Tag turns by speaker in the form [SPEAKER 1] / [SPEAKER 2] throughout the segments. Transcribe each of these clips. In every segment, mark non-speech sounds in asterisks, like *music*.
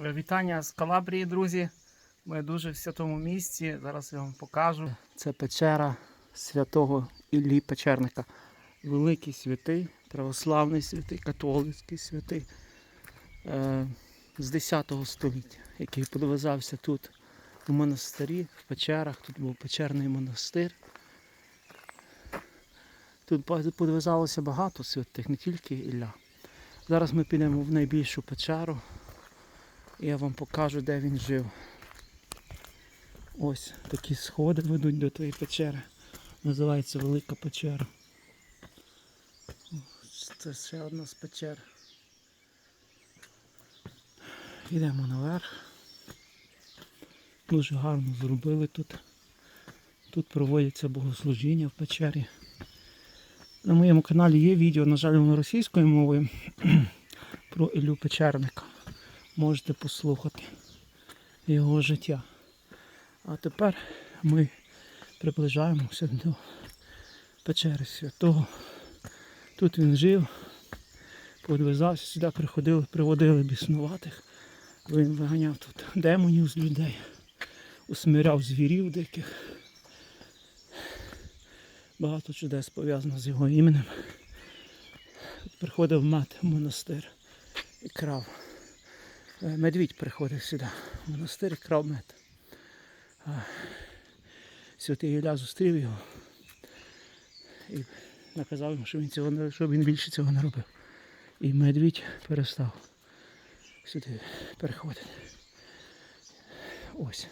[SPEAKER 1] Вітання з Калабрії, друзі. Ми дуже в святому місці. Зараз я вам покажу. Це печера святого Іллі Печерника. Великий святий, православний святий, католицький святий е, з 10 століття, який подвизався тут у монастирі, в печерах. Тут був печерний монастир. Тут подвизалося багато святих, не тільки Ілля. Зараз ми підемо в найбільшу печеру. Я вам покажу, де він жив. Ось такі сходи ведуть до тієї печери. Називається Велика печера. Це ще одна з печер. Йдемо наверх. Дуже гарно зробили тут. Тут проводяться богослужіння в печері. На моєму каналі є відео, на жаль, воно російською мовою *clears throat* про Іллю Печерника можете послухати його життя. А тепер ми приближаємося до печери святого. Тут він жив, подвизався, сюди приходили, приводили біснуватих. Він виганяв тут демонів з людей, усмиряв звірів диких. Багато чудес пов'язано з його іменем. Приходив мати в монастир і крав. Е, Медвідь приходив сюди, монастир крав мед. Святий Ілля зустрів його і наказав йому, щоб він, цього щоб він більше цього не робив. І медвідь перестав сюди переходити. Ось.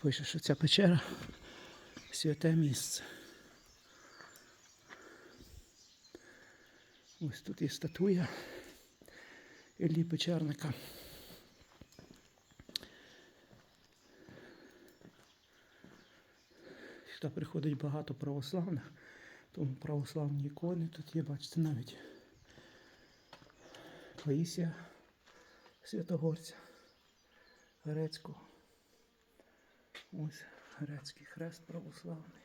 [SPEAKER 1] Пише, що ця печера святе місце. Ось тут є статуя. Іллі Печерника. Сюди приходить багато православних, тому православні ікони тут є, бачите, навіть Таїсія Святогорця Грецького. Ось грецький хрест православний.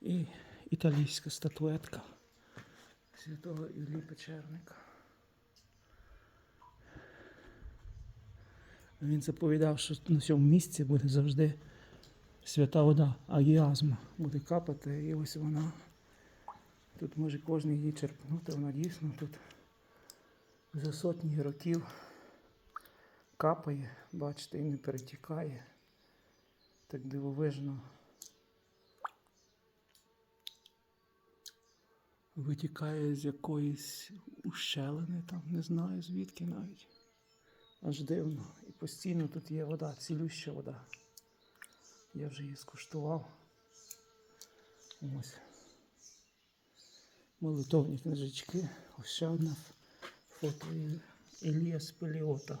[SPEAKER 1] І італійська статуетка святого Іллі Печерника. Він заповідав, що на цьому місці буде завжди свята вода, агіазма буде капати, і ось вона. Тут може кожен її черпнути, вона дійсно тут за сотні років капає, бачите, і не перетікає. Так дивовижно. Витікає з якоїсь ущелини, там не знаю звідки навіть. Аж дивно. І постійно тут є вода, цілюща вода. Я вже її скуштував. Ось. Молитовні книжечки. Ось ще одна фото Ілія Спеліота.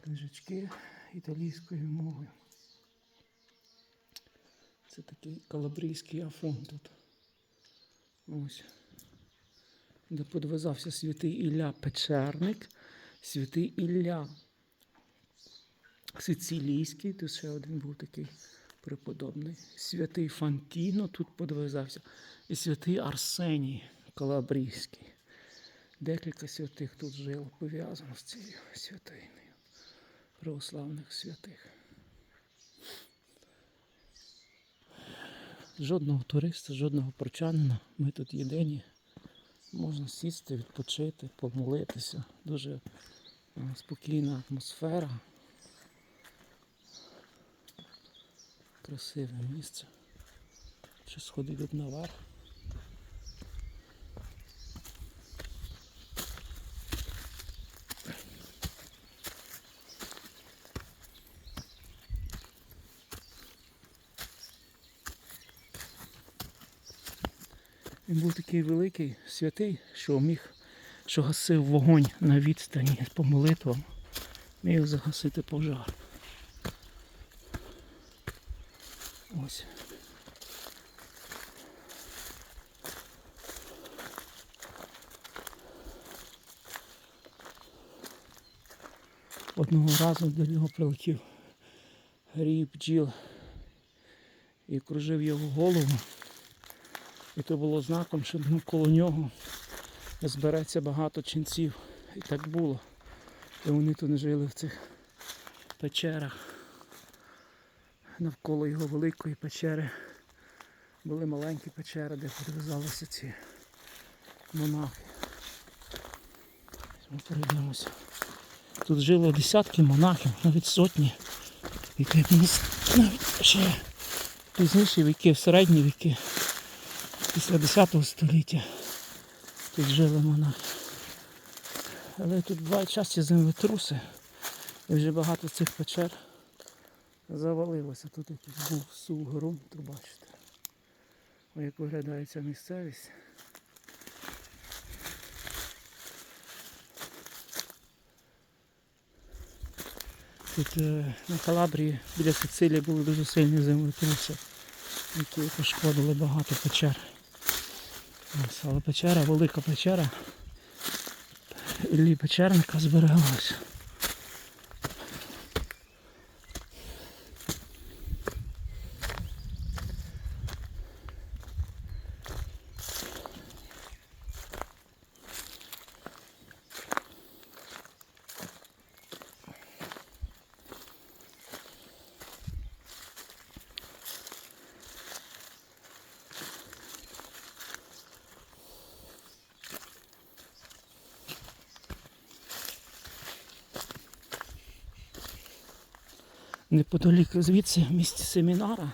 [SPEAKER 1] Книжечки італійською мовою. Це такий калабрійський афон тут. Ось. Де подвизався святий Ілля Печерник, святий Ілля Сицилійський, тут ще один був такий преподобний. Святий Фантіно тут подвизався. І святий Арсеній Калабрійський. Декілька святих тут жило пов'язано з цією святиною. Православних святих. Жодного туриста, жодного прочанина. Ми тут єдині. Можна сісти, відпочити, помолитися. Дуже е, спокійна атмосфера. Красиве місце. Ще сходить тут наверх. Він був такий великий, святий, що міг, що гасив вогонь на відстані по молитвам, міг загасити пожар. Ось. Одного разу до нього прилетів гріб бджіл і кружив його голову. І то було знаком, що навколо нього збереться багато ченців. І так було. І вони тут жили в цих печерах. Навколо його великої печери були маленькі печери, де підв'язалися ці монахи. Ми перейдемося. Тут жило десятки монахів, навіть сотні. Які навіть ще пізніші віки, в середні віки, після 10 століття тут жили монахи. Але тут бувають часті землетруси. І вже багато цих печер завалилося. Тут якийсь був сув ґрунту, бачите. О, як виглядає ця місцевість. Тут е, на Калабрії біля Сицилії були дуже сильні землетруси, які пошкодили багато печер. Ось, але печера, велика печера. Іллі печерника збереглася. Неподалік звідси в місті семінара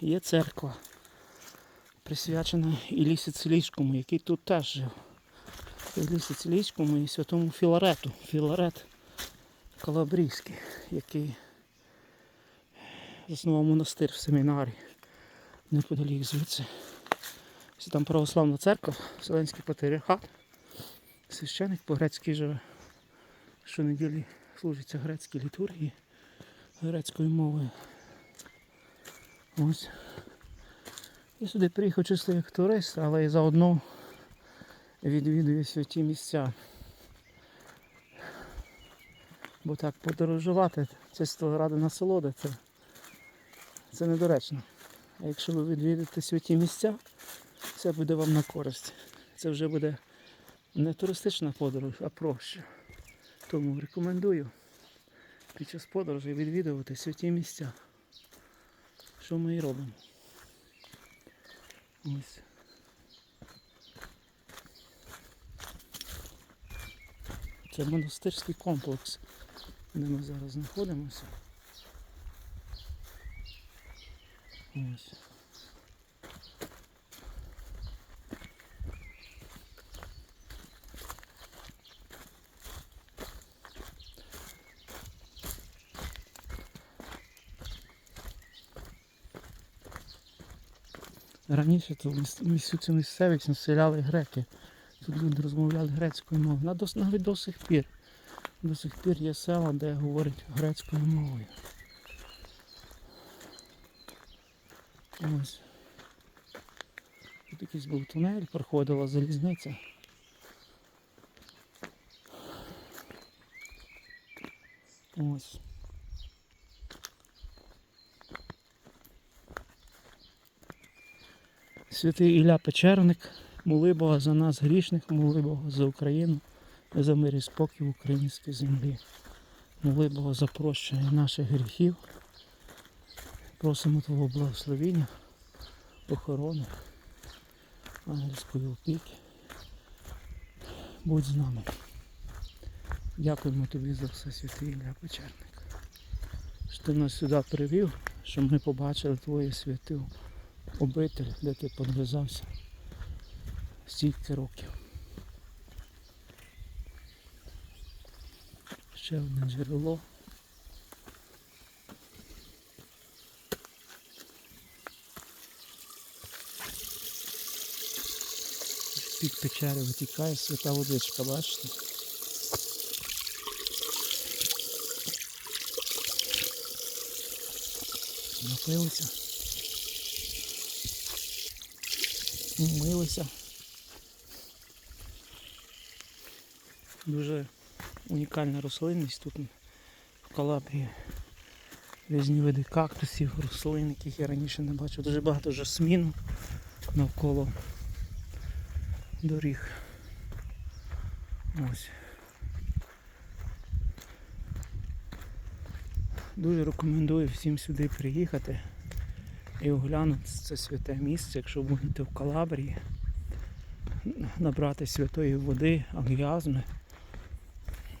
[SPEAKER 1] є церква, присвячена Іллі Сицилійському, який тут теж жив. Іллі Сицилійському і святому Філарету. Філарет Калабрійський, який заснував монастир в семінарі неподалік звідси. Там православна церква, Вселенський патріархат. Священик по-грецьки живе. Щонеділі служиться грецькі літургії грецькою мовою. Ось. Я сюди приїхав чисто як турист, але і заодно відвідую святі місця. Бо так подорожувати це ради насолоди, це, це недоречно. А якщо ви відвідите святі місця, це буде вам на користь. Це вже буде не туристична подорож, а проще. Тому рекомендую під час подорожі відвідувати святі місця. Що ми і робимо. Ось. Це монастирський комплекс, де ми зараз знаходимося. Ось. Раніше міс- цю місцевість населяли греки. Тут люди розмовляли грецькою мовою. Навіть до сих пір. До сих пір є села, де говорять грецькою мовою. Ось. Тут якийсь був тунель, проходила залізниця. Ось. Святий Ілля Печерник, моли Бога за нас грішних, моли Бога за Україну, за мир і спокій в українській землі. Моли Бога за прощення наших гріхів. Просимо Твого благословення, охорони, ангельської опіки. Будь з нами. Дякуємо тобі за все, святий Ілля Печерник. Що ти нас сюди привів, щоб ми побачили Твою святу обитель, де ти подвизався стільки років. Ще одне джерело. Під печери витікає свята водичка, бачите? Напилися. Милися. Дуже унікальна рослинність тут в Калабрії. різні види кактусів, рослин, яких я раніше не бачив. Дуже багато жасміну навколо доріг. Ось. Дуже рекомендую всім сюди приїхати і оглянути це святе місце, якщо будете в Калабрії, набрати святої води, агіазми.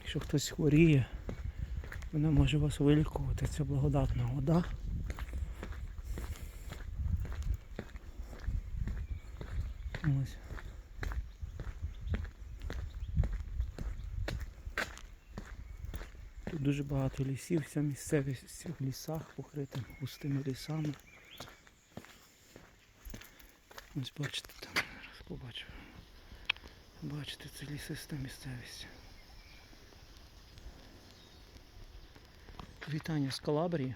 [SPEAKER 1] Якщо хтось хворіє, вона може вас вилікувати. Це благодатна вода. Ось. Тут дуже багато лісів, вся місцевість в лісах покрита густими лісами. Ось бачите там, зараз побачу. Бачите, це лісиста місцевість. Вітання з Калабрії.